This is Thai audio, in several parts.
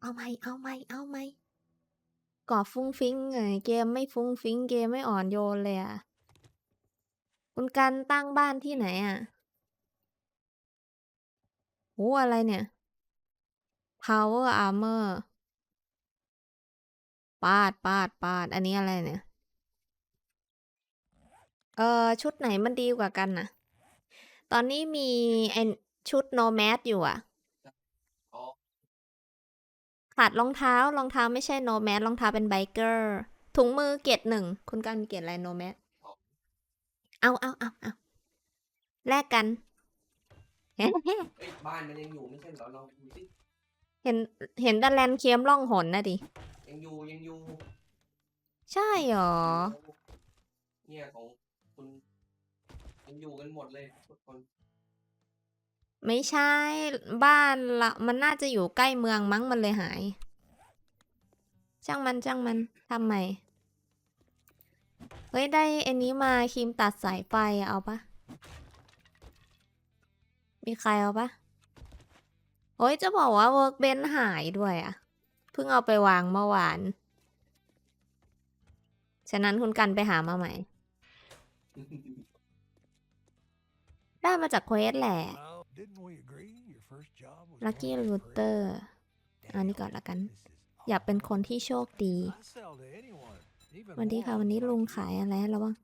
เอาไหมเอาไหมเอาไหมก่อฟุ้งฟิ้งไงเกมไม่ฟุ้งฟิ้งเกมไม่อ่อนโยนเลยอะคุณกันตั้งบ้านที่ไหนอะโอ้อะไรเนี่ย power armor ปาดปาดปาด อันนี้อะไรเนี่ย เออชุดไหนมันดีกว่ากันน่ะตอนนี้มีชุด nomad อยู่อะ ขาดรองเท้ารองเท้าไม่ใช่ nomad รองเท้าเป็น biker ถุงมือเกรดหนึ่งคุณกันมีเกรดอะไร nomad เอาเอาเอาเอาแลกกัน เอ้ยบ้านมันยังอยู่ไม่ใช่เหรอลองดูสิเห็นเห็นดันแลนเคียมล่องหนนะดิ ยังอยู่ยังอยู่ใช่หรอ เนี่ยของคุณยังอยู่กันหมดเลยทุกคน ไม่ใช่ บ้านละมันน่าจะอยู่ใกล้เมืองมั้งมันเลยหาย ช่างมันช่างมันทำไมเฮ้ย ได้อันนี้มาครีมตัดสายไฟอะเอาปะมีใครเอาปะโอ้ยจะบอกว่าเวิร์กเบนหายด้วยอะเพิ่งเอาไปวางเมื่อวาน ฉะนั้นคุณกันไปหามาใหม่ ได้มาจากเควสแหละ Well, didn't we agree your first job was Lucky going for Looter free? อันนี้ก่อนละกัน This is อยากเป็นคนที่โชคดี I sell to anyone, even วันดีค่ะ morons วันนี้ลุง like ขาย you. อะไรให้เราบ้าง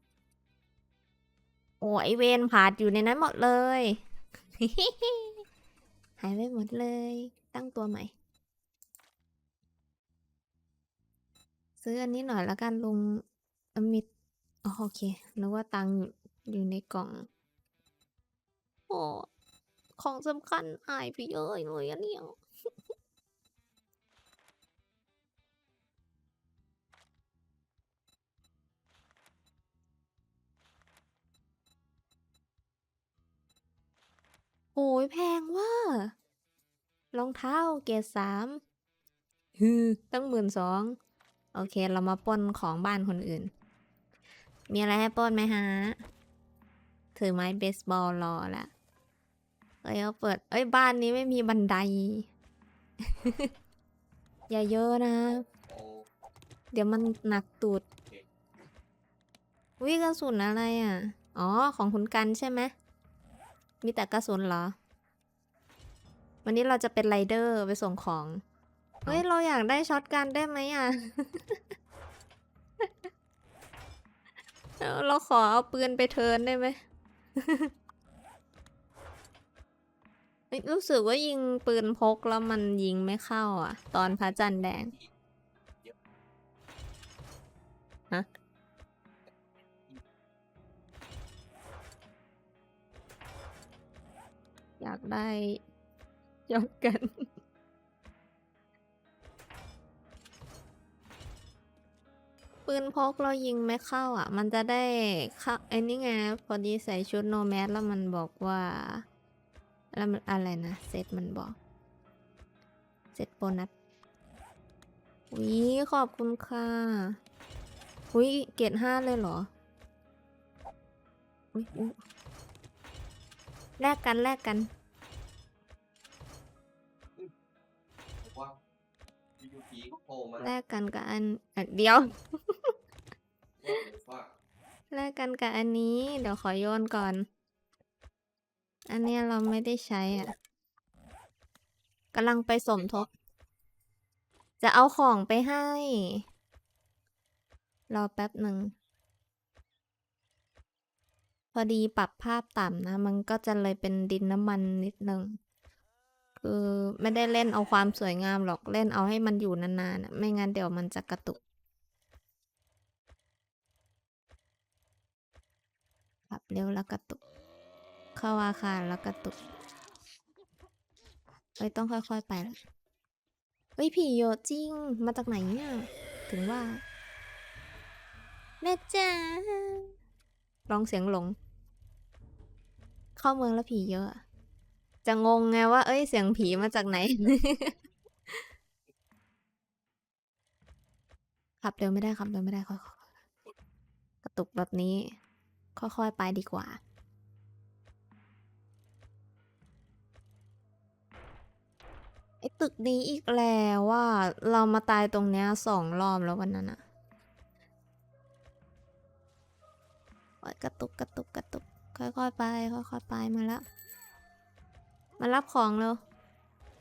โอ้ไอเวนผ่านอยู่ในนั้นหมดเลย หายไปหมดเลย ตั้งตัวใหม่ ซื้ออันนี้หน่อยละกันลุงเอ่อมีอ๋อโอเคนึกว่าตังค์อยู่ในกล่อง โอ้ ของสำคัญหายไปเยอะเลยอันเนี้ยโอ้ยแพงเว่ารองเท้าเกรดสามฮือตั้งหมื่นสอง โอเค เรามาปล้นของบ้านคนอื่น มีอะไรให้ปล้นไหมฮะ ถือไม้เบสบอลรอละ เอ้ยเอาเปิด เอ้ยบ้านนี้ไม่มีบันได อย่าเยอะนะ เดี๋ยวมันหนักตูดวิกระสุนอะไรอะ อ๋อของคุณกันใช่ไหม มีแต่กระสุนเหรอ วันนี้เราจะเป็นไรเดอร์ไปส่งของ เฮ้ย เราอยากได้ช็อตกันได้ไหมอะ เราขอเอาปืนไปเทิร์นได้ไหม รู้สึกว่ายิงปืนพกแล้วมันยิงไม่เข้าอะ ตอนพระจันทร์แดงฮะอยากได้ยกกันปืนพกเรายิงไม่เข้าอะ มันจะได้เข้าไอ้นี่ไง พอดีใส่ชุดโนแมสแล้วมันบอกว่า แล้วมันอะไรนะเซตมันบอกเซตโบนัสวิขอบคุณค่ะอุ้ยเกรดห้าเลยเหรออุ้ยอุ๊ยแลกกันแลกกันผมว่าอยู่ผีก็โผล่มาแลกกันกับอันอะเดี๋ยวว่าว่าแลกกันกับอันนี้ เดี๋ยวขอโยนก่อน อันเนี้ยเราไม่ได้ใช้อะกำลังไปสมทบ จะเอาของไปให้ รอแป๊บหนึ่ง พอดีปรับภาพต่ำนะ มันก็จะเลยเป็นดินน้ำมันนิดนึง คือไม่ได้เล่นเอาความสวยงามหรอก เล่นเอาให้มันอยู่นานๆ ไม่งั้นเดี๋ยวมันจะกระตุกปรับเร็วแล้วกระตุก เข้าอาคารแล้วกระตุกเอ้ยต้องค่อยๆไปละเฮ้ยผีเยอะจริง มาจากไหนเนี่ย ถึงว่า แม่จ๋าร้องเสียงหลง เข้าเมืองแล้วผีเยอะอะ จะงงไงว่า เอ้ยเสียงผีมาจากไหน ขับเร็วไม่ได้ขับเร็วไม่ได้ค่อยๆกระตุกแบบนี้ ค่อยๆไปดีกว่า ออ้ตึกนี้อีกแล้วว่าเรามาตายตรงเนี้ยสองรอบแล้ววันนั้นอะโอ๊ยกระตุกกระตุกกระตุกค่อยๆไปค่อยๆไปมาแล้วมารับของเร็ว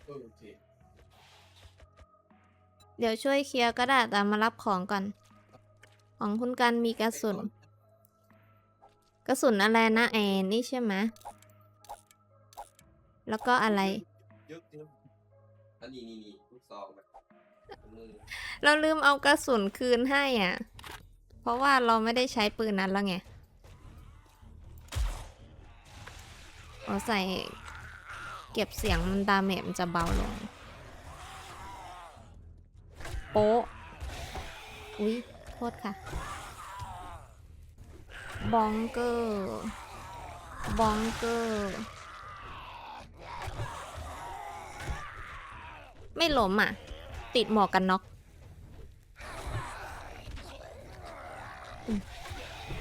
เออโอเคเดี๋ยวช่วยเคลียร์ก็ได้แต่มารับของก่อน ของคุณกันมีกระสุน กระสุนอะไรนะแอนนี่ใช่ไหมแล้วก็อะไรเย อันนี้นี่นี่ลูกซองแบบมือเราลืมเอากระสุนคืนให้อะ เพราะว่าเราไม่ได้ใช้ปืนนั้นแล้วไงเอาใส่เก็บเสียงมันดาเมจมันจะเบาลง โป๊ะ อุ๊ย โทษค่ะ บองเกอร์ บองเกอร์ ไม่ล้มอะ ติดหมวกกันน็อก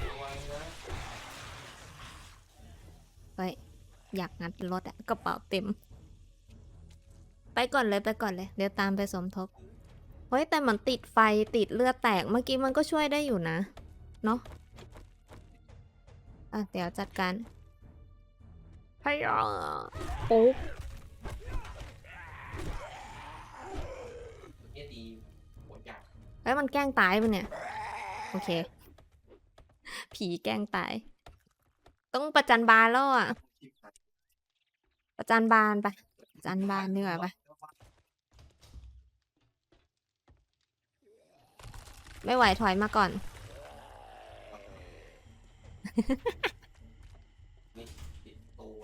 ระวังนะเฮ้ยอยากงัดรถอะกระเป๋าเต็ม ไปก่อนเลยไปก่อนเลย เดี๋ยวตามไปสมทบ เฮ้ย แต่มันติดไฟติดเลือดแตกเมื่อกี้มันก็ช่วยได้อยู่นะ เนาะอะ เดี๋ยวจัดการพยาปุ๊บ ใหญ่เฮ้ยมันแกล้งตายปะเนี่ย โอเค ผีแกล้งตาย ต้องประจันบานแล้วอะชิบหายประจันบานไปประจันบานเหนื่อยไปไม่ไหวถอยมาก่อนนี่ติดตัว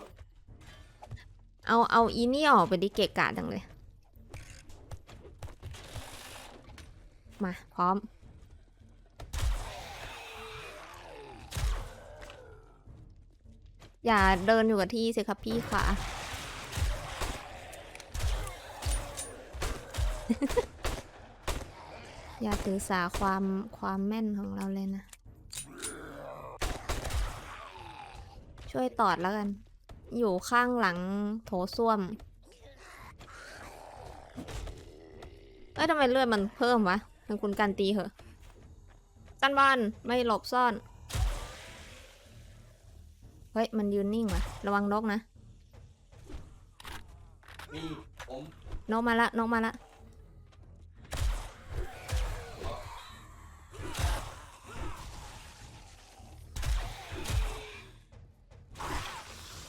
เอาเอาอีนี่ออกไปดิเกะกะจังเลย มา พร้อม อย่าเดินอยู่กับที่สิครับพี่ค่ะ อย่าถือสาความความแม่นของเราเลยนะ ช่วยตอดแล้วกัน อยู่ข้างหลังโถส้วมเอ้ยทำไมเลือดมันเพิ่มวะ ทางคุณการตีเหอะจันบานไม่หลบซ่อน เฮ้ย มันยืนนิ่งว่ะ ระวังนกนะนี่ผมนกมาละนกมาละ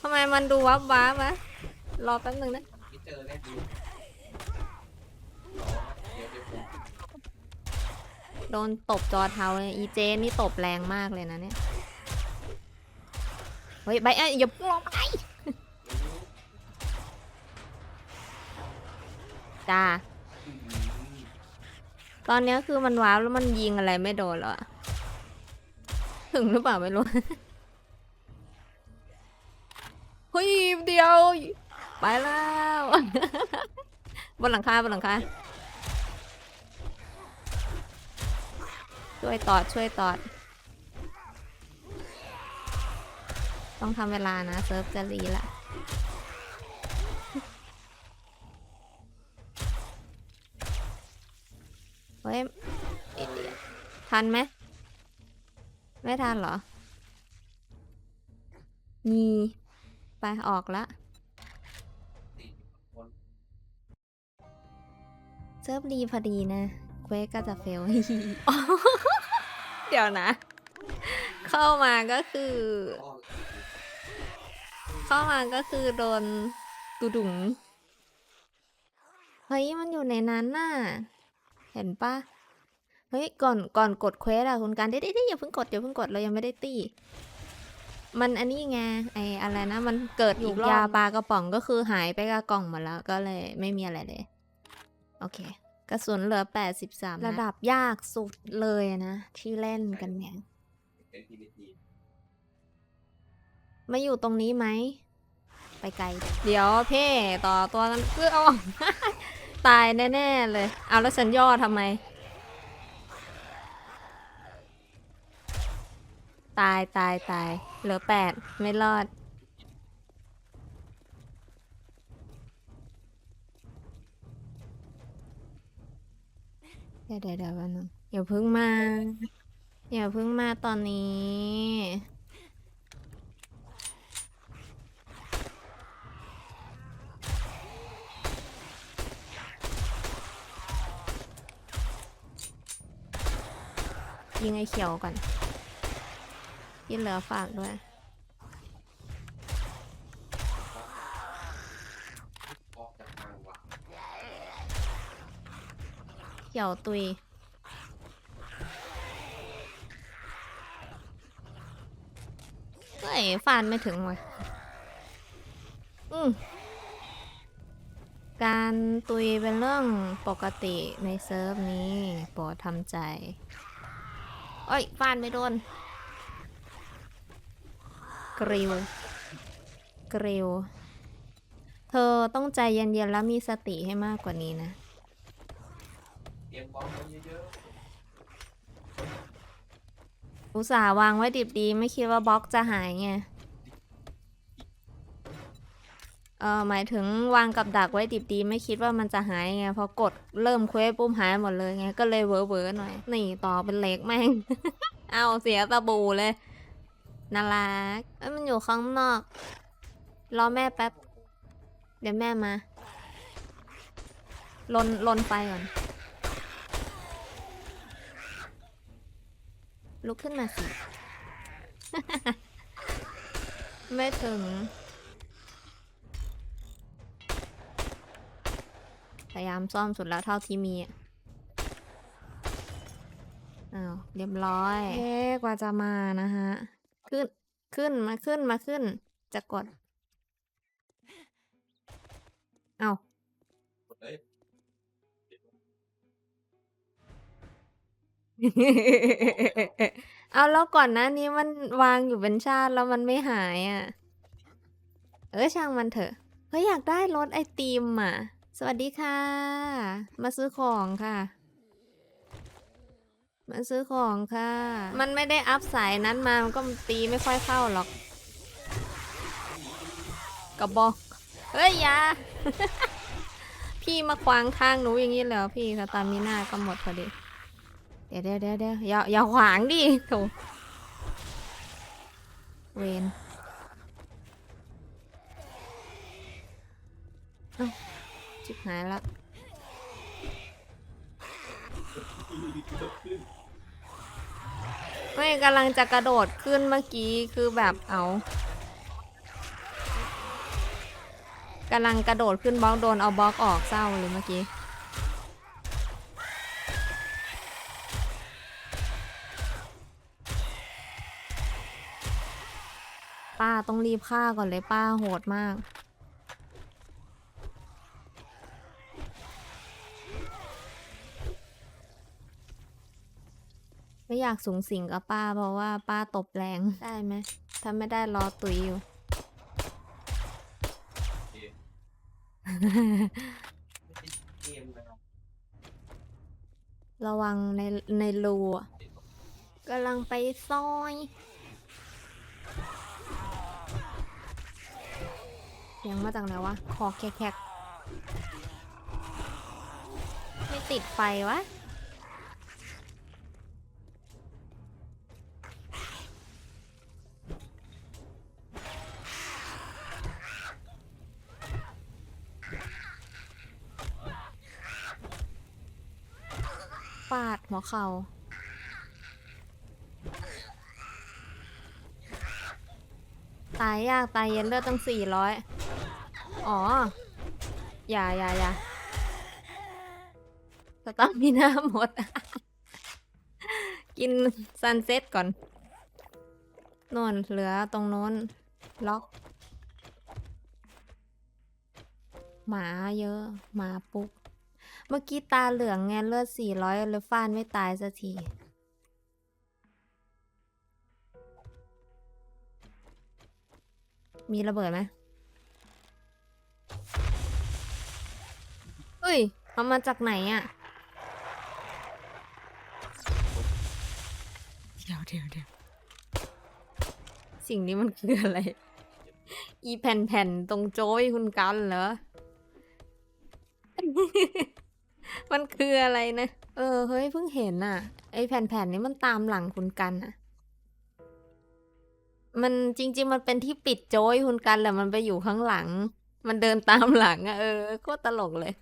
ทำไมมันดูวับวับวะ รอแป๊บนึงนะ ไม่เจอแน่ดีรอนะเดี๋ยวเดี๋ยวผม โดนตบจอเท้าเลยอีเจนี่ตบแรงมากเลยนะเนี่ย เฮ้ยใบเอ้ยอย่าพิ่งลงไปจ้า ตอนนี้คือมันว้าวแล้วมันยิงอะไรไม่โดนแล้วอะถึงหรือเปล่าไม่รู้ เฮ้ยเดียว ไปแล้ว บนหลังคาบนหลังคา ช่วยตอดช่วยตอด ต้องทำเวลานะ เซิร์ฟจะรีละเฮ้ยนิดเดียทันไหม ไม่ทันเหรอ มี ไปออกละเซิร์ฟดีพอดีนะ เควสก็จะเฟล เดี๋ยวนะ เข้ามาก็คือพ่อเข้ามาก็คือโดนตุดุงเฮ้ยมันอยู่ในนั้นน่ะ เห็นปะเฮ้ยก่อนก่อนกดเควสอะคุณการเด้ได้อย่าเพิ่งกดอย่าเพิ่งกดเรายังไม่ได้ตี มันอันนี้ไงไออะไรนะ มันเกิดอีกยาปลากระป๋องก็คือหายไปกับกล่องหมดแล้วก็เลยไม่มีอะไรเลย โอเค กระสุนเหลือ 83 ระดับยากสุดเลยนะ ที่เล่นกันเนี่ยเป็นพีพีทีมาอยู่ตรงนี้ไหม ไปไกล เดี๋ยวเพ่ต่อตัวกันเพื่อเอาตายแน่ ๆ เลย เอาแล้วฉันย่อทำไม ตายตายตายเหลือแปดไม่รอด ดี๋ยวเดี๋ยวเดี๋ยวแป๊บนึงอย่าเพิ่งมา อย่าเพิ่งมาตอนนี้ ยิงไอ้เขียวก่อนที่เหลือฝากด้วย ออกจากทางว่ะ เขียวตุย เฮ้ยฟานไม่ถึงว่ะอืมการตุยเป็นเรื่องปกติในเซิร์ฟนี้โปรดทำใจ เอ้ยฟานไม่โดน กริว กริว เธอต้องใจเย็นๆแล้วมีสติให้มากกว่านี้นะ อลไว้เยอะอุตส่าห์วางไว้ดิบดีไม่คิดว่าบล็อกจะหายไง เออหมายถึงวางกับดักไว้ดิบดีไม่คิดว่ามันจะหายไงพอกดเริ่มเควสปุ๊บหายหมดเลยไงก็เลยเวอเวอหน่อย นี่ต่อเป็นเล็กแม่ง เอาเสียตะบูเลยน่ารักเอ้ยมันอยู่ข้างนอก รอแม่แป๊บ เดี๋ยวแม่มาลนลนไฟก่อน ลุกขึ้นมาสิ ไม่ถึง พยายามซ่อมสุดแล้วเท่าที่มีอะอ้าว เรียบร้อย เอ๊ะกว่าจะมานะฮะ ขึ้น ขึ้น มาขึ้น มาขึ้น จะกด เอาๆ อาแล้วก่อนหน้านี้มันวางอยู่เป็นชาติ แล้วมันไม่หายอะ เออช่างมันเถอะ เฮ้ย อยากได้รถไอติมอะ สวัสดีค่ะ มาซื้อของค่ะ มาซื้อของค่ะ มันไม่ได้อัพสายนั้นมา มันก็ตีไม่ค่อยเข้าหรอกกระบอก เฮ้ยอยา พี่มาขวางทางหนูอย่างนี้เลยเหรอพี่สตามิน่าก็หมดพอดี เดี๋ยวเดี๋ยวเดี๋ยวเดี๋ยวอย่าอย่าขวางดิโถเวนเอ้าชิบหายละไม่กำลังจะกระโดดขึ้นเมื่อกี้คือแบบเอากำลังกระโดดขึ้นบล็อกโดนเอาบล็อกออกเศร้าเลยเมื่อกี้ ต้องรีบฆ่าก่อนเลยป้าโหดมาก ไม่อยากสูงสิงกับป้าเพราะว่าป้าตบแรงได้ไหมถ้าไม่ได้รอตุยอยู่ไม่ใช่เกมนะครับระวังในในรูอะกำลังไปซอย เสียงมาจากไหนวะคอแคกๆไม่ติดไฟวะ ปาดหัวเขา่าตายยากตายเย็นเลือดตั้งสี่ร้อย อ๋อ อย่าอย่าอย่าสตามิน่าหมด กินซันเซ็ตก่อนนนเหลือตรงโน้น ล็อก หมาเยอะ หมาปุ๊กเมื่อกี้ตาเหลืองไงเลือดสี่ร้อยเลยฟานไม่ตายสักทีมีระเบิดไหม ฮ้ยเอามาจากไหนอะ่ะเดี๋ยวเดี๋ยวเดี๋ยวสิ่งนี้มันคืออะไร อีแผ่นๆตรงโจ้ยคุณกันเหรอ มันคืออะไรนะ เออ เฮ้ยเพิ่งเห็นอะไอแผ่นๆนี้มันตามหลังคุณกันอะมันจริง ๆ มันเป็นที่ปิดโจ้ยคุณกันแหละมันไปอยู่ข้างหลัง มันเดินตามหลังอะเออโคตรตลกเลย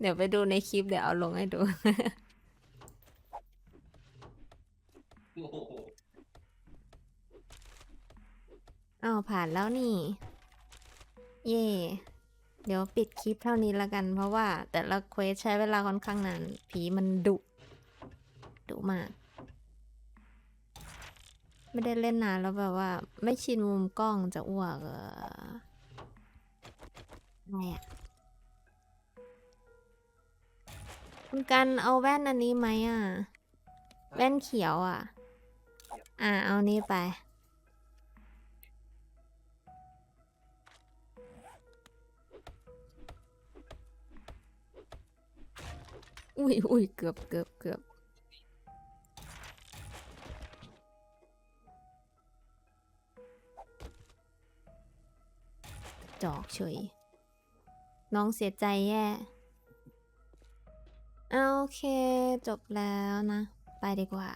เดี๋ยวไปดูในคลิปเดี๋ยวเอาลงให้ดูอ้โหอ้าวผ่านแล้วนี่ เย่เดี๋ยวปิดคลิปเท่านี้ละกัน เพราะว่า แต่ละเควสใช้เวลาค่อนข้างนาน ผีมันดุ ดุมาก ไม่ได้เล่นนานแล้วแบบว่า ไม่ชินมุมกล้องจะอ้วกเอออะไรอะ คุณกันเอาแว่นอันนี้ไหมอะ แว่นเขียวอะ อ่าเอานี้ไป อุ้ยอุ้ยเกือบเกือบเกือบจอกเฉย น้องเสียใจแย่ เอาโอเค จบแล้วนะ ไปดีกว่า